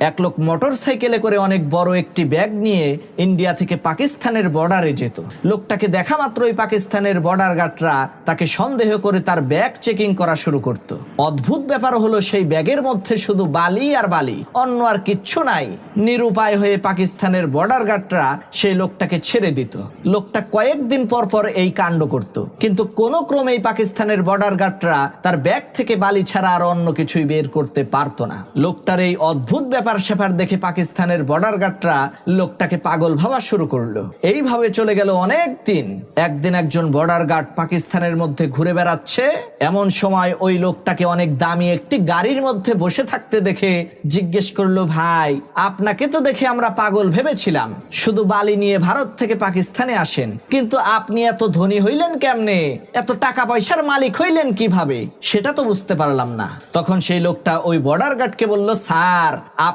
এক লোক মোটর সাইকেলে করে অনেক বড় একটি ব্যাগ নিয়ে ইন্ডিয়া থেকে পাকিস্তানের বর্ডারে যেত। লোকটাকে দেখা মাত্রই পাকিস্তানের বর্ডার গার্ডরা তাকে সন্দেহ করে তার ব্যাগ চেকিং করা শুরু করত। অদ্ভুত ব্যাপার হলো সেই ব্যাগের মধ্যে শুধু বালি আর বালি, অন্য আর কিচ্ছু নাই। নিরুপায় হয়ে পাকিস্তানের বর্ডার গার্ডরা সেই লোকটাকে ছেড়ে দিত। লোকটা কয়েকদিন পর পর এই কাণ্ড করত। কিন্তু কোনো ক্রমেই পাকিস্তানের বর্ডার গার্ডরা তার ব্যাগ থেকে বালি ছাড়া আর অন্য কিছুই বের করতে পারতো না। লোকটার এই অদ্ভুত ব্যাপার স্যাপার দেখে পাকিস্তানের বর্ডার গার্ডরা লোকটাকে পাগল ভাবা শুরু করল। এইভাবে চলে গেল অনেক দিন। একদিন একজন বর্ডার গার্ড পাকিস্তানের মধ্যে ঘুরে বেড়াচ্ছে। এমন সময় ওই লোকটাকে অনেক দামি একটি গাড়ির মধ্যে বসে থাকতে দেখে জিজ্ঞেস করল, ভাই, আপনাকে তো দেখে আমরা পাগল ভেবেছিলাম। শুধু বালি নিয়ে ভারত থেকে পাকিস্তানে আসেন। কিন্তু আপনি এত ধনী হইলেন কেমনে? এত টাকা পয়সার মালিক হইলেন কীভাবে? সেটা তো বুঝতে পারলাম না। তখন সেই লোকটা ওই বর্ডার গার্ডকে বলল, স্যার